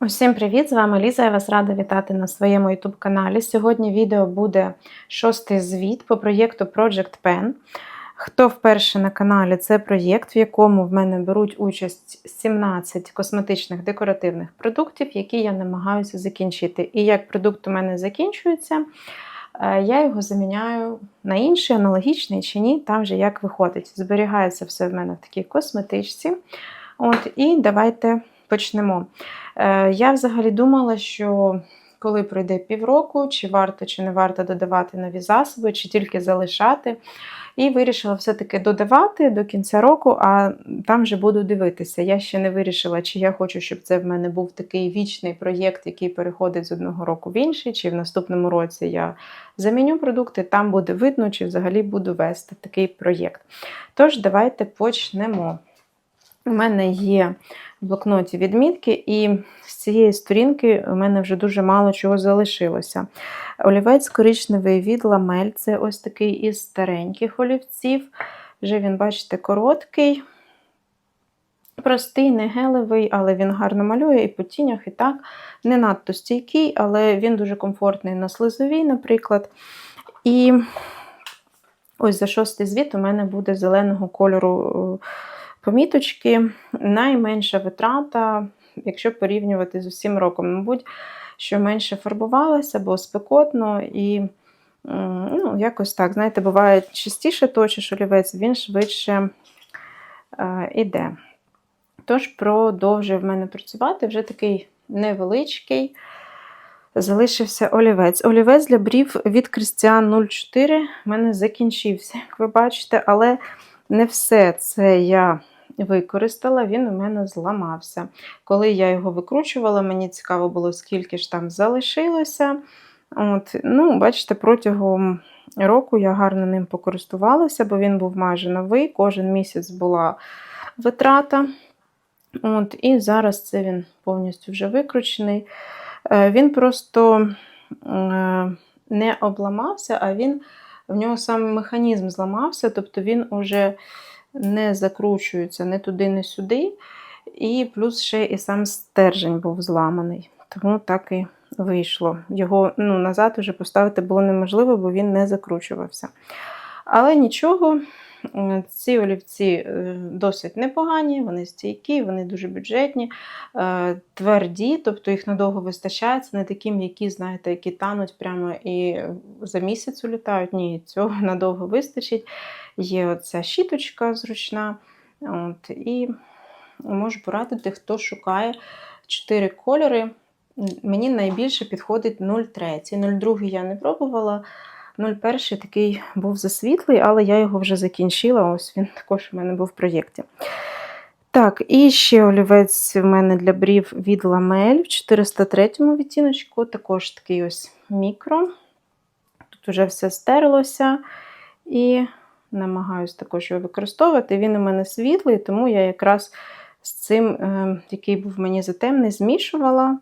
Усім привіт! З вами Ліза. Я вас рада вітати на своєму YouTube каналі. Сьогодні відео буде шостий звіт по проєкту Project Pen. Хто вперше на каналі, це проєкт, в якому в мене беруть участь 17 косметичних декоративних продуктів, які я намагаюся закінчити. І як продукт у мене закінчується, е, я його заміняю на інший, аналогічний чи ні, там вже як виходить. Зберігається все в мене в такій косметичці. От, І давайте почнемо. Е, Я взагалі думала, що коли пройде півроку, чи варто, чи не варто додавати нові засоби, чи тільки залишати. І вирішила все-таки додавати до кінця року, а там вже буду дивитися. Я ще не вирішила, чи я хочу, щоб це в мене був такий вічний проєкт, який переходить з одного року в інший, чи в наступному році я заміню продукти, там буде видно, чи взагалі буду вести такий проєкт. Тож, давайте почнемо. У мене є в блокноті відмітки, і з цієї сторінки у мене вже дуже мало чого залишилося. Олівець коричневий від ламель це ось такий із стареньких олівців. Вже він, бачите, короткий, простий, не гелевий, але він гарно малює і по тінях, і так. Не надто стійкий, але він дуже комфортний на слизовій, наприклад. І ось за шостий звіт у мене буде зеленого кольору поміточки. Найменша витрата, якщо порівнювати з усім роком, мабуть, що менше фарбувалася, бо спекотно і ну, якось так, знаєте, буває частіше точиш олівець, він швидше е, іде. Тож, продовжує в мене працювати вже такий невеличкий. Залишився олівець. Олівець для брів від Christian 04 в мене закінчився, як ви бачите, але не все це я використала, він у мене зламався. Коли я його викручувала, мені цікаво було, скільки ж там залишилося. От, ну, Бачите, протягом року я гарно ним покористувалася, бо він був майже новий, кожен місяць була витрата. От, І зараз це він повністю вже викручений. Е, він просто е, не обламався, а він в нього сам механізм зламався, тобто він уже не закручується не туди, не сюди. І плюс ще і сам стержень був зламаний. Тому так і вийшло. Його ну, назад вже поставити було неможливо, бо він не закручувався. Але нічого, ці олівці е, досить непогані, вони стійкі, вони дуже бюджетні, е, тверді, тобто їх надовго вистачає. Це не такі м'які, знаєте, які тануть прямо і за місяць улітають. Ні, цього надовго вистачить. Є оця щіточка зручна. От, І можу порадити, хто шукає чотири кольори. Мені найбільше підходить 03. 02 я не пробувала. 01 такий був засвітлий, але я його вже закінчила. Ось він також у мене був в проєкті. Так, і ще олівець в мене для брів від ламель в 403 відтіночку, також такий ось мікро. Тут вже все стерлося. І намагаюся також його використовувати. Він у мене світлий, тому я якраз з цим, е, який був мені затемний, змішувала.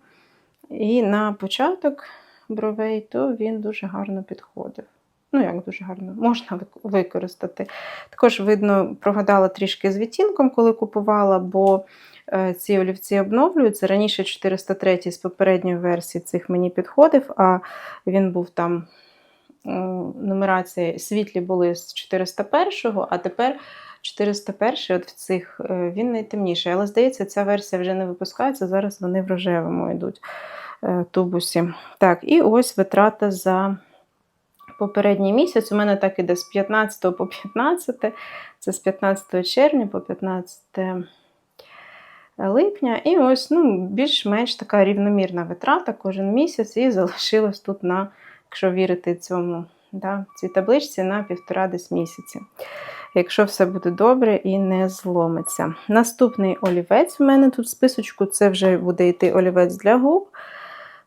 І на початок бровей, то він дуже гарно підходив. Ну, як дуже гарно, можна використати. Також, видно, прогадала трішки з відтінком, коли купувала, бо е, ці олівці обновлюються. Раніше 403 з попередньої версії цих мені підходив, а він був там нумерації світлі були з 401-го, а тепер 401 от в цих е, він найтемніший. Але здається, ця версія вже не випускається, зараз вони в рожевому йдуть е, тубусі. Так, і ось витрата за попередній місяць. У мене так іде з 15 по 15, це з 15 червня по 15 липня. І ось ну, більш-менш така рівномірна витрата кожен місяць, і залишилось тут на якщо вірити цьому, да, цій табличці на півтора десь місяці. Якщо все буде добре і не зломиться. Наступний олівець у мене тут в списочку це вже буде йти олівець для губ.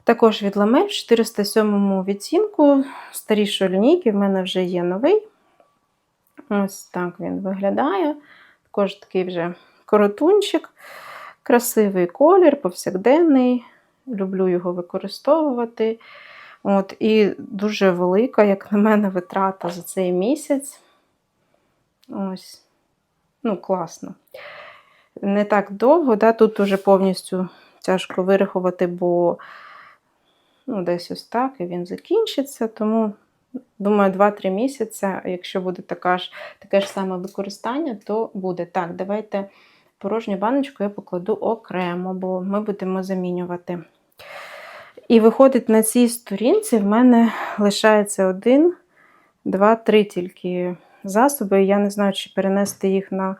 Також від ламель в 407 відцінку старішої лінійки в мене вже є новий. Ось так він виглядає. Також такий вже коротунчик, красивий колір, повсякденний. Люблю його використовувати. От, І дуже велика, як на мене, витрата за цей місяць. Ось, ну, класно. Не так довго, да, тут уже повністю тяжко вирахувати, бо ну, десь ось так, і він закінчиться. Тому, думаю, 2-3 місяці, якщо буде така ж, таке ж саме використання, то буде. Так, давайте порожню баночку я покладу окремо, бо ми будемо замінювати. І виходить, на цій сторінці в мене лишається один, два, три тільки засоби. Я не знаю, чи перенести їх на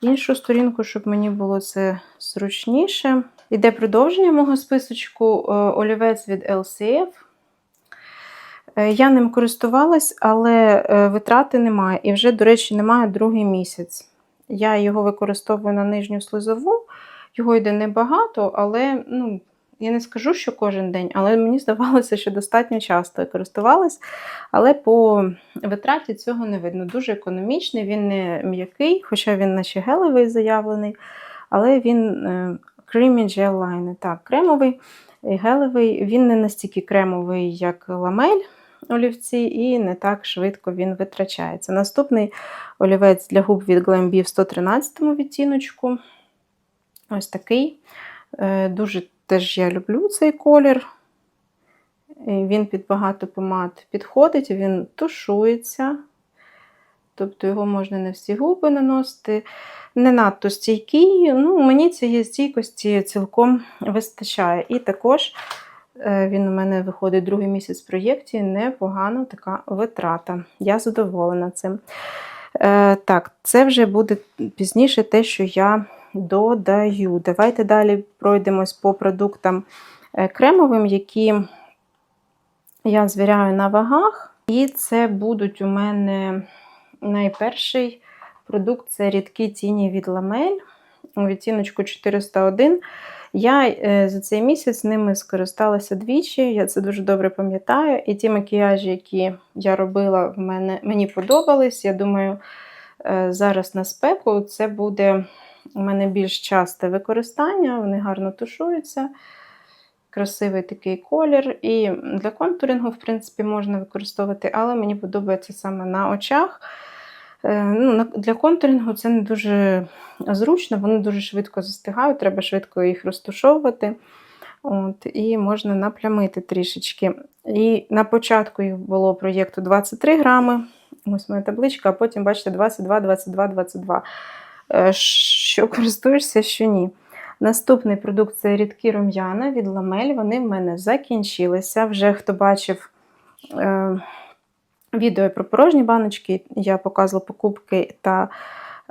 іншу сторінку, щоб мені було це зручніше. Іде продовження мого списочку е, олівець від LCF. Е, Я ним користувалась, але е, витрати немає. І вже, до речі, немає другий місяць. Я його використовую на нижню слизову. Його йде небагато, але ну, я не скажу, що кожен день, але мені здавалося, що достатньо часто я користувалась. Але по витраті цього не видно. Дуже економічний, він не м'який, хоча він наче гелевий заявлений, але він creamy gel liner. Так, кремовий і гелевий. Він не настільки кремовий, як ламель олівці, і не так швидко він витрачається. Наступний олівець для губ від Glam в 113 відтіночку. Ось такий. Е, Дуже теж я люблю цей колір. Він під багато помад підходить, він тушується. Тобто його можна на всі губи наносити. Не надто стійкий. Ну, мені цієї стійкості цілком вистачає. І також е, він у мене виходить другий місяць в проєкті. Непогана така витрата. Я задоволена цим. Е, Так, це вже буде пізніше те, що я додаю. Давайте далі пройдемось по продуктам е, кремовим, які я звіряю на вагах. І це будуть у мене найперший продукт це рідкі тіні від ламель у відтіночку 401. Я е, за цей місяць ними скористалася двічі, я це дуже добре пам'ятаю. І ті макіяжі, які я робила, в мене, мені подобались. Я думаю, е, зараз на спеку це буде у мене більш часте використання, вони гарно тушуються. Красивий такий колір. І для контурингу, в принципі, можна використовувати, але мені подобається саме на очах. Е, Ну, Для контурингу це не дуже зручно, вони дуже швидко застигають, треба швидко їх розтушовувати. От, І можна наплямити трішечки. І на початку їх було проєкту 23 грами. Ось моя табличка, а потім, бачите, 22, 22, 22. Е, Що користуєшся, що ні. Наступний продукт це рідкі рум'яна від ламель. Вони в мене закінчилися. Вже хто бачив е, відео про порожні баночки, я показувала покупки та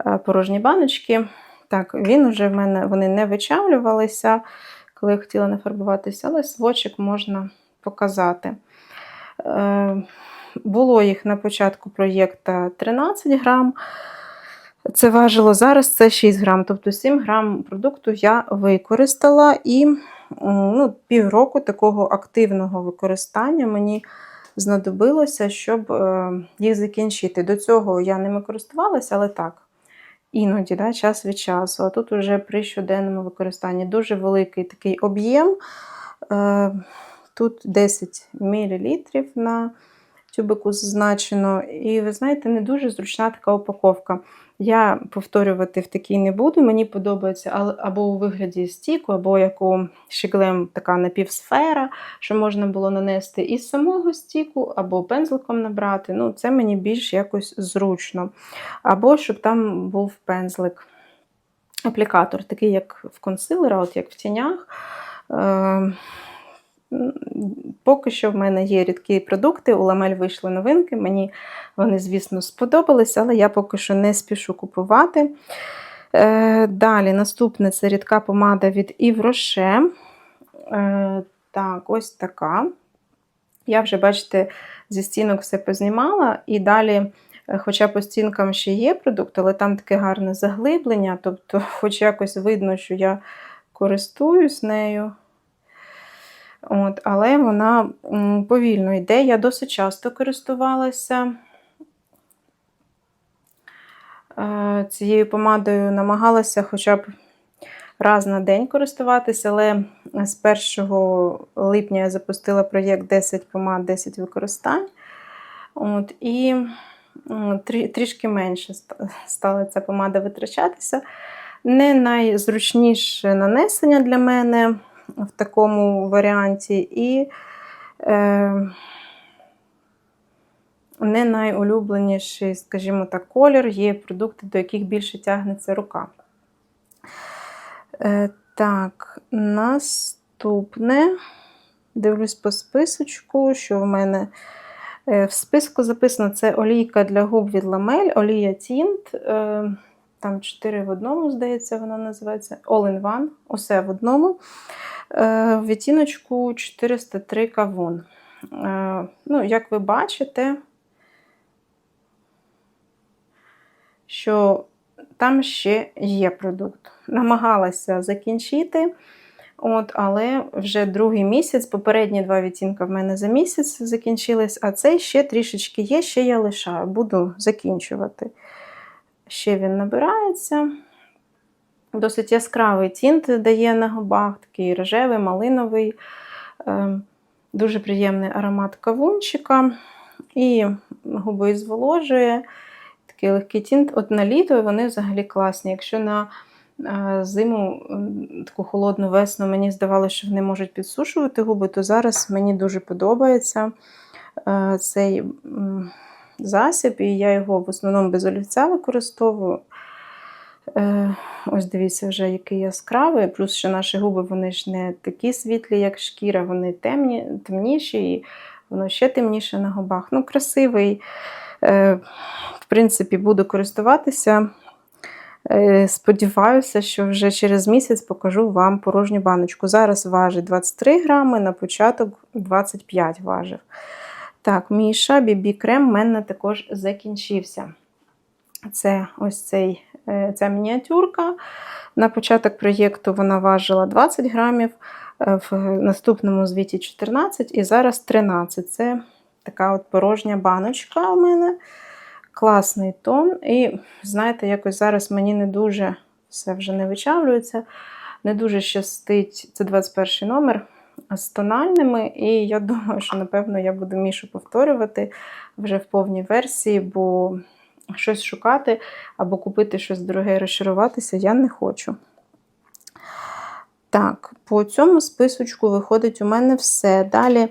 е, порожні баночки. Так, він вже в мене вони не вичавлювалися, коли я хотіла нафарбуватися, але свочик можна показати. Е, було їх на початку проєкту 13 грам. Це важило зараз це 6 грам, тобто 7 грам продукту я використала і ну, півроку такого активного використання мені знадобилося, щоб е, їх закінчити. До цього я ними користувалася, але так, іноді, да, час від часу. А тут вже при щоденному використанні дуже великий такий об'єм. Е, Тут 10 мл на тюбику зазначено. І ви знаєте, не дуже зручна така упаковка. Я повторювати в такій не буду. Мені подобається або у вигляді стіку, або як у щеглем така напівсфера, що можна було нанести із самого стіку, або пензликом набрати. Ну, Це мені більш якось зручно. Або щоб там був пензлик. Аплікатор, такий, як в консилера, от як в тінях. Поки що в мене є рідкі продукти, у ламель вийшли новинки. Мені вони, звісно, сподобалися, але я поки що не спішу купувати. Е, Далі, наступне це рідка помада від Yves Rocher. Е, Так, ось така. Я вже, бачите, зі стінок все познімала, і далі, е, хоча по стінкам ще є продукт, але там таке гарне заглиблення, тобто, хоч якось видно, що я користуюсь нею. От, але вона повільно йде. Я досить часто користувалася е, цією помадою, намагалася хоча б раз на день користуватися, але з 1 липня я запустила проєкт 10 помад, 10 використань. От, і трішки менше стала ця помада витрачатися. Не найзручніше нанесення для мене в такому варіанті, і е, не найулюбленіший, скажімо так, колір. Є продукти, до яких більше тягнеться рука. Е, так, наступне. Дивлюсь по списочку, що в мене е, в списку записано це олійка для губ від ламель, олія Тінт. Е, там 4 в одному, здається, вона називається All in One, усе в одному. Е, В відтіночку 403 кавун. Е, Ну, як ви бачите, що там ще є продукт. Намагалася закінчити, от, але вже другий місяць, попередні два відтінка в мене за місяць закінчились, а цей ще трішечки є, ще я лишаю, буду закінчувати. Ще він набирається. Досить яскравий тінт дає на губах, такий рожевий, малиновий, е, дуже приємний аромат кавунчика. І губи зволожує. Такий легкий тінт. От на літо вони взагалі класні. Якщо на е, зиму, таку холодну весну, мені здавалося, що вони можуть підсушувати губи, то зараз мені дуже подобається е, цей засіб, і я його в основному без олівця використовую. Е, Ось дивіться, вже який яскравий. Плюс ще наші губи вони ж не такі світлі, як шкіра, вони темні, темніші, і воно ще темніше на губах. Ну, красивий. Е, В принципі, буду користуватися. Е, Сподіваюся, що вже через місяць покажу вам порожню баночку. Зараз важить 23 грами, на початок 25 важив. Так, мій бібі крем в мене також закінчився. Це ось цей, е, ця мініатюрка. На початок проєкту вона важила 20 грамів, е, в наступному звіті 14 і зараз 13. Це така от порожня баночка у мене. Класний тон. І, знаєте, якось зараз мені не дуже все вже не вичавлюється, не дуже щастить. Це 21 номер з тональними. І я думаю, що, напевно, я буду мішу повторювати вже в повній версії, бо щось шукати або купити щось дороге і розчаруватися я не хочу. Так, по цьому списочку виходить у мене все. Далі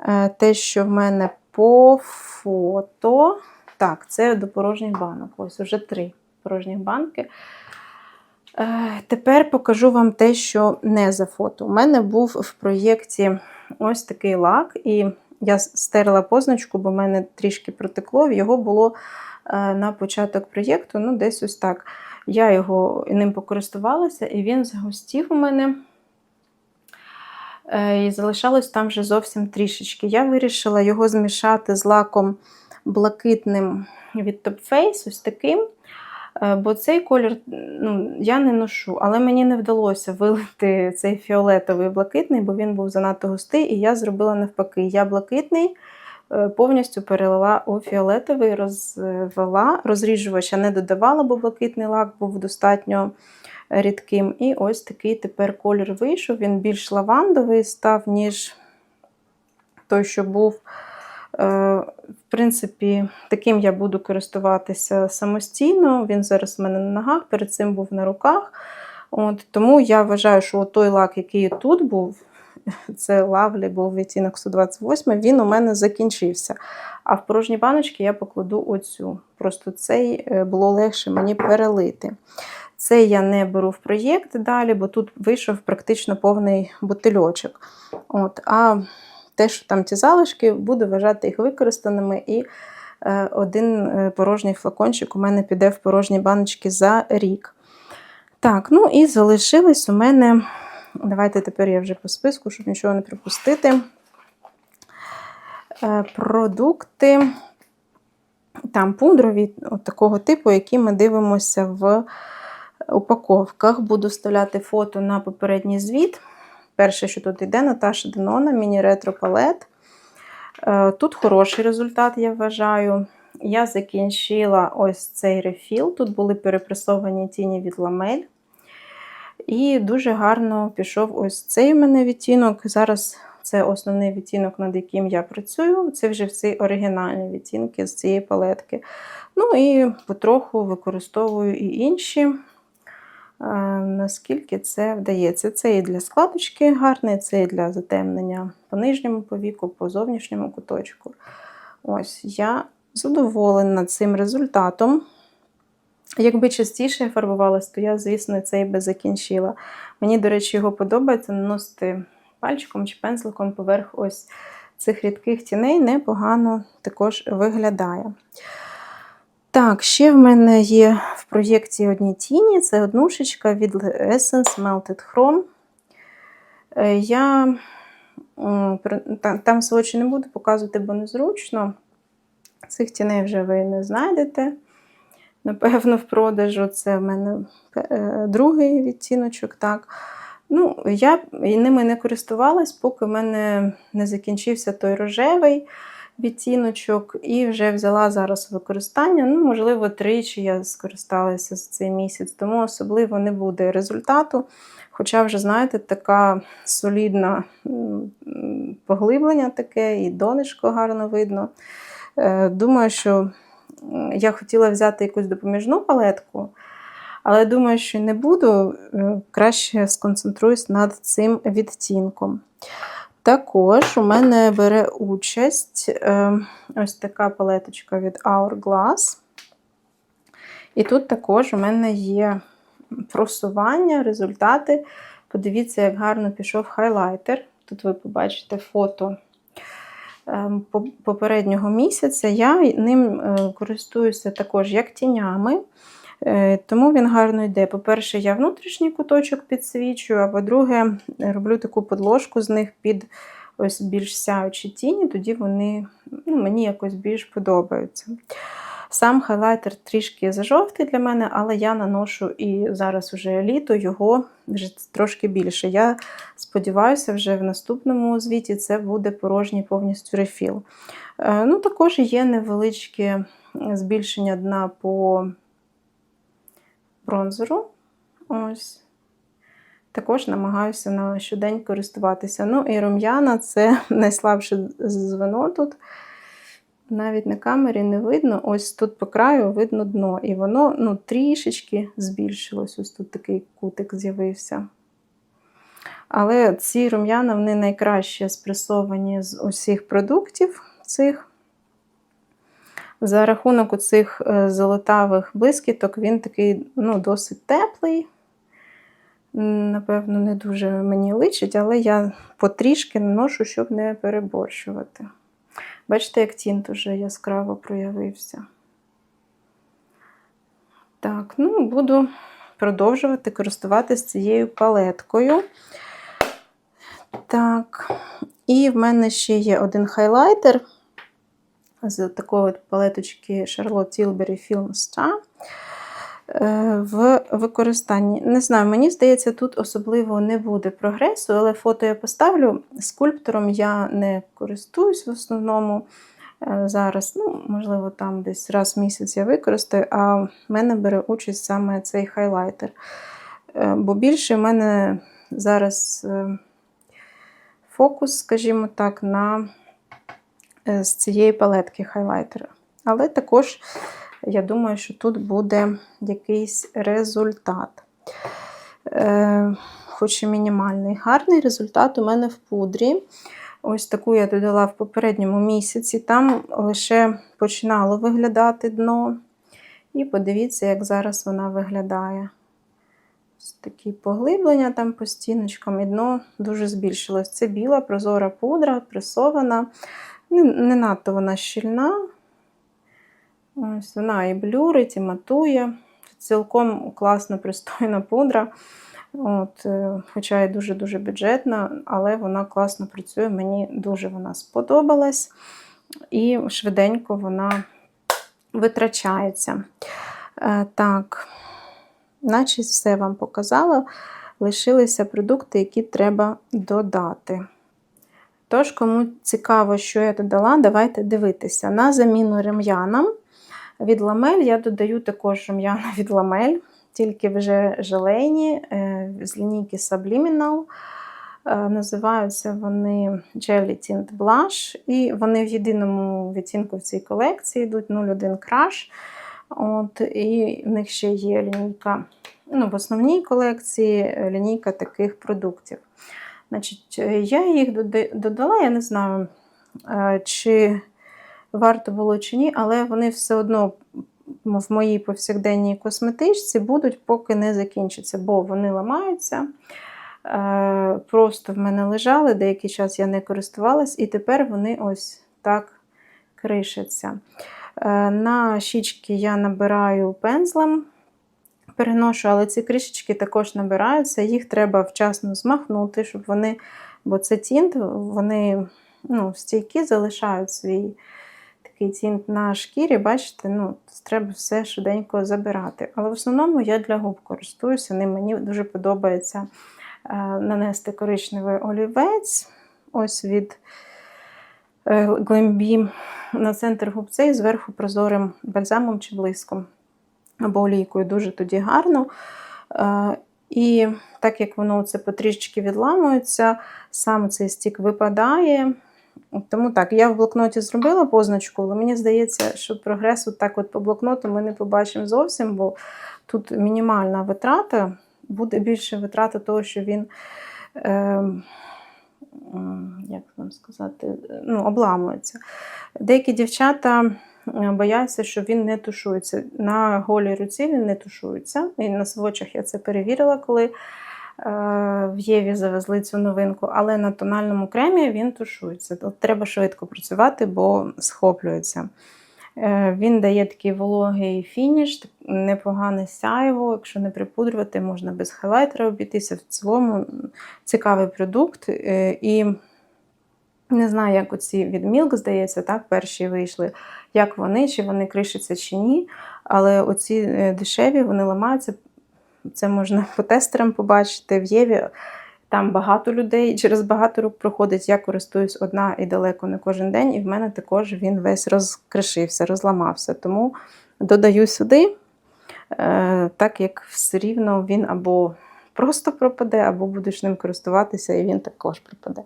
е, те, що в мене по фото. Так, це до порожніх банок. Ось уже три порожніх банки. Е, Тепер покажу вам те, що не за фото. У мене був в проєкті ось такий лак, і я стерла позначку, бо в мене трішки протекло. Його було е, на початок проєкту, ну, десь ось так. Я його ним покористувалася, і він загустів у мене. Е, І залишалось там вже зовсім трішечки. Я вирішила його змішати з лаком блакитним від Top Face, ось таким. Е, Бо цей колір ну, я не ношу, але мені не вдалося вилити цей фіолетовий блакитний, бо він був занадто густий, і я зробила навпаки. Я блакитний е, повністю перелила у фіолетовий, розвела, розріжувача не додавала, бо блакитний лак був достатньо рідким. І ось такий тепер колір вийшов. Він більш лавандовий став, ніж той, що був. Е, В принципі, таким я буду користуватися самостійно. Він зараз в мене на ногах, перед цим був на руках. От, Тому я вважаю, що той лак, який тут був, це лавлі, був відтінок 128, він у мене закінчився. А в порожні баночки я покладу оцю. Просто цей е, було легше мені перелити. Це я не беру в проєкт далі, бо тут вийшов практично повний бутильочок. От, А те, що там ті залишки, буду вважати їх використаними, і е, один е, порожній флакончик у мене піде в порожні баночки за рік. Так, ну і залишились у мене. Давайте тепер я вже по списку, щоб нічого не пропустити. Е, Продукти там пудрові, от такого типу, які ми дивимося в упаковках. Буду вставляти фото на попередній звіт. Перше, що тут йде, Наташа Денона, міні-ретро палет. Е, Тут хороший результат, я вважаю. Я закінчила ось цей рефіл. Тут були перепресовані тіні від ламель. І дуже гарно пішов ось цей у мене відтінок. Зараз це основний відтінок, над яким я працюю. Це вже всі оригінальні відтінки з цієї палетки. Ну і потроху використовую і інші наскільки це вдається. Це і для складочки гарний, це і для затемнення по нижньому повіку, по зовнішньому куточку. Ось, я задоволена цим результатом. Якби частіше я фарбувалась, то я, звісно, цей би закінчила. Мені, до речі, його подобається наносити пальчиком чи пензликом поверх ось цих рідких тіней непогано також виглядає. Так, ще в мене є в проєкті одні тіні. Це однушечка від Essence Melted Chrome. Е, Я там свочі не буду показувати, бо незручно. Цих тіней вже ви не знайдете. Напевно, в продажу це в мене е, другий відтіночок. так. Ну, Я ними не користувалась, поки в мене не закінчився той рожевий відтіночок, і вже взяла зараз використання. Ну, Можливо, тричі я скористалася за цей місяць, тому особливо не буде результату. Хоча, вже, знаєте, така солідна поглиблення таке, і донечко гарно видно. Е, думаю, що я хотіла взяти якусь допоміжну палетку, але думаю, що не буду, е, краще сконцентруюсь над цим відтінком. Також у мене бере участь е, ось така палеточка від Hourglass. І тут також у мене є просування, результати. Подивіться, як гарно пішов хайлайтер. Тут ви побачите фото ем, попереднього місяця. Я ним е, користуюся також як тінями. Е, тому він гарно йде. По-перше, я внутрішній куточок підсвічую, а по-друге, роблю таку подложку з них під ось більш сяючі тіні, тоді вони ну, мені якось більш подобаються. Сам хайлайтер трішки зажовтий для мене, але я наношу і зараз вже літо його вже трошки більше. Я сподіваюся, вже в наступному звіті це буде порожній повністю рефіл. Е, ну, Також є невеличке збільшення дна по бронзеру. Ось. Також намагаюся на щодень користуватися. Ну і рум'яна це найслабше звено тут. Навіть на камері не видно. Ось тут по краю видно дно. І воно ну, трішечки збільшилось. Ось тут такий кутик з'явився. Але ці рум'яна вони найкраще спресовані з усіх продуктів цих. За рахунок цих е, золотавих блискіток, він такий ну, досить теплий. Напевно, не дуже мені личить, але я потрішки наношу, щоб не переборщувати. Бачите, як тінт уже яскраво проявився. Так, ну, буду продовжувати користуватися цією палеткою. Так, і в мене ще є один хайлайтер з такої палеточки Charlotte Tilbury Film Star е, в використанні. Не знаю, мені здається, тут особливо не буде прогресу, але фото я поставлю. Скульптором я не користуюсь в основному. Е, зараз, ну, можливо, там десь раз в місяць я використаю, а в мене бере участь саме цей хайлайтер. Е, бо більше в мене зараз фокус, скажімо так, на з цієї палетки хайлайтера. Але також, я думаю, що тут буде якийсь результат. Е, хоч і мінімальний. Гарний результат у мене в пудрі. Ось таку я додала в попередньому місяці. Там лише починало виглядати дно. І подивіться, як зараз вона виглядає. Ось такі поглиблення там по стіночкам, і дно дуже збільшилось. Це біла прозора пудра, пресована. Не, не надто вона щільна. Ось Вона і блюрить, і матує. Цілком класна, пристойна пудра. От, е, Хоча і дуже-дуже бюджетна, але вона класно працює, мені дуже вона сподобалась. І швиденько вона витрачається. Е, так, наче все вам показала. Лишилися продукти, які треба додати. Тож, кому цікаво, що я додала, давайте дивитися. На заміну рем'янам від ламель я додаю також рем'яна від ламель, тільки вже желейні е, з лінійки Subliminal. Е, називаються вони Jelly Tint Blush. І вони в єдиному відтінку в цій колекції йдуть 01 Crush. От, І в них ще є лінійка ну, в основній колекції лінійка таких продуктів. Значить, я їх додала, я не знаю, е, чи варто було чи ні, але вони все одно в моїй повсякденній косметичці будуть, поки не закінчаться, бо вони ламаються. Е, Просто в мене лежали, деякий час я не користувалась, і тепер вони ось так кришаться. Е, На щічки я набираю пензлем, переношу, але ці кришечки також набираються, їх треба вчасно змахнути, щоб вони, бо це тінт, вони ну, стійкі залишають свій такий тінт на шкірі, бачите, ну, треба все швиденько забирати. Але в основному я для губ користуюся, ним мені дуже подобається е, нанести коричневий олівець. Ось від Glambi на центр губцей зверху прозорим бальзамом чи блиском або олійкою дуже тоді гарно. Е, І так як воно це потрішечки відламується, сам цей стік випадає. Тому так, я в блокноті зробила позначку, але мені здається, що прогресу так от по блокноту ми не побачимо зовсім, бо тут мінімальна витрата, буде більше витрата того, що він, е, як вам сказати, ну, обламується. Деякі дівчата бояться, що він не тушується. На голій руці він не тушується. І на свочах я це перевірила, коли е, в Єві завезли цю новинку, але на тональному кремі він тушується. Тут треба швидко працювати, бо схоплюється. Е, Він дає такий вологий фініш, непогане сяйво. Якщо не припудрювати, можна без хайлайтера обійтися. В цілому цікавий продукт. Е, І не знаю, як оці від Milk, здається, так, перші вийшли, як вони, чи вони кришаться, чи ні. Але оці е, дешеві, вони ламаються. Це можна по тестерам побачити в Єві. Там багато людей, через багато рук проходить. Я користуюсь одна і далеко не кожен день, і в мене також він весь розкришився, розламався. Тому додаю сюди, е, так як все рівно він або просто пропаде, або будеш ним користуватися, і він також пропаде.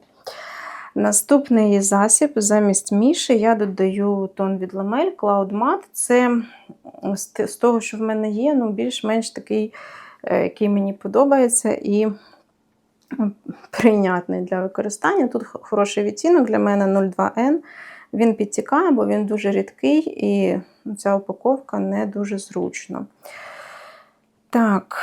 Наступний засіб замість міші я додаю тон від ламель Cloud Matte. Це з того, що в мене є, ну, більш-менш такий, е, який мені подобається і прийнятний для використання. Тут хороший відтінок для мене 02N. Він підтікає, бо він дуже рідкий і ця упаковка не дуже зручно. Так,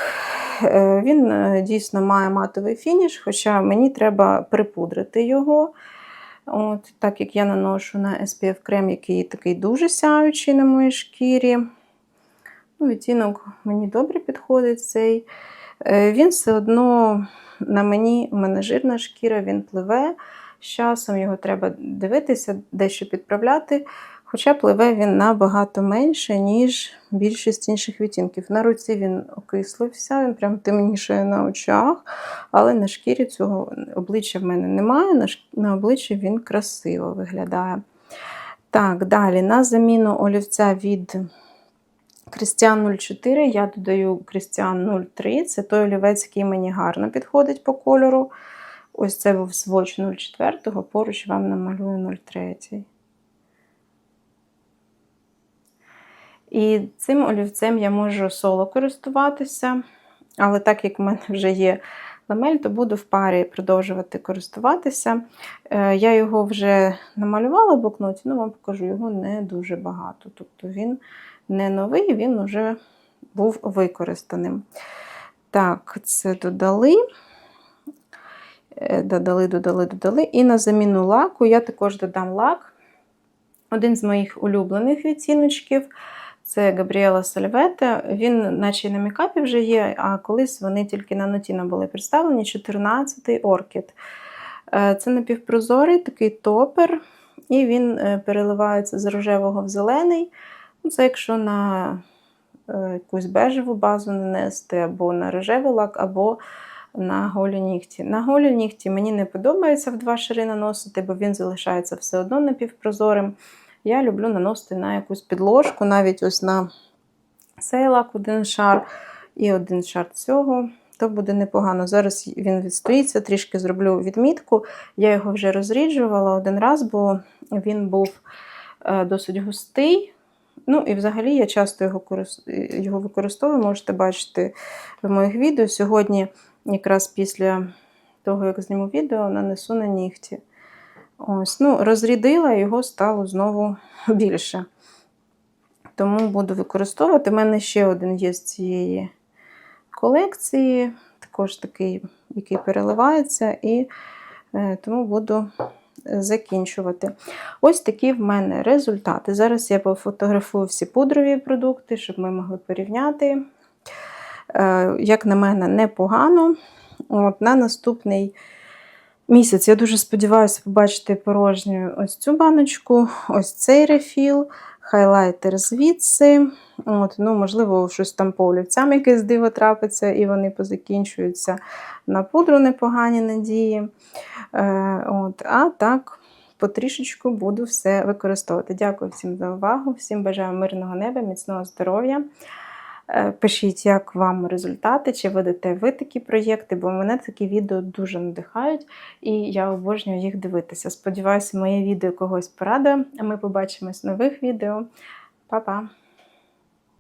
він е, дійсно має матовий фініш, хоча мені треба припудрити його. От, так як я наношу на SPF крем, який такий дуже сяючий на моїй шкірі. Ну, відтінок мені добре підходить цей. Е, Він все одно на мені, у мене жирна шкіра, він пливе. З часом його треба дивитися, дещо підправляти. Хоча пливе він набагато менше, ніж більшість інших відтінків. На руці він окислився, він прям темнішає на очах, але на шкірі цього обличчя в мене немає. На, обличчі він красиво виглядає. Так, далі на заміну олівця від Крістіан 04 я додаю Крістіан 03. Це той олівець, який мені гарно підходить по кольору. Ось це був сводч 04, поруч вам намалюю 03. І цим олівцем я можу соло користуватися, але так як в мене вже є ламель, то буду в парі продовжувати користуватися. Е, Я його вже намалювала в блокноті, ну вам покажу, його не дуже багато. Тобто він не новий, він вже був використаним. Так, це додали. Е, Додали, додали, додали. І на заміну лаку я також додам лак. Один з моїх улюблених відтіночків це Габріела Сальвете. Він, наче і на мікапі вже є, а колись вони тільки на Нотіно були представлені. 14-й Оркід. Е, Це напівпрозорий такий топер, і він е, переливається з рожевого в зелений. Ну, Це якщо на е, якусь бежеву базу нанести, або на рожевий лак, або на голі нігті. На голі нігті мені не подобається в два шари наносити, бо він залишається все одно напівпрозорим. Я люблю наносити на якусь підложку, навіть ось на цей лак один шар і один шар цього. То буде непогано. Зараз він відстоїться, трішки зроблю відмітку. Я його вже розріджувала один раз, бо він був е, досить густий. Ну і взагалі я часто його, його використовую, можете бачити в моїх відео. Сьогодні, якраз після того, як зніму відео, нанесу на нігті. Ось, ну, розрядила, його стало знову більше. Тому буду використовувати. У мене ще один є з цієї колекції, також такий, який переливається, і е, тому буду закінчувати. Ось такі в мене результати. Зараз я пофотографую всі пудрові продукти, щоб ми могли порівняти. Е, Як на мене, непогано. От, на наступний місяць я дуже сподіваюся побачити порожню ось цю баночку, ось цей рефіл, хайлайтер звідси. От, ну, Можливо, щось там по олівцям якесь диво трапиться, і вони позакінчуються. На пудру непогані надії. Е, от, а так, потрішечку буду все використовувати. Дякую всім за увагу, всім бажаю мирного неба, міцного здоров'я. Е, Пишіть, як вам результати, чи ведете ви такі проєкти, бо мене такі відео дуже надихають, і я обожнюю їх дивитися. Сподіваюся, моє відео когось порадує, а ми побачимось в нових відео. Па-па!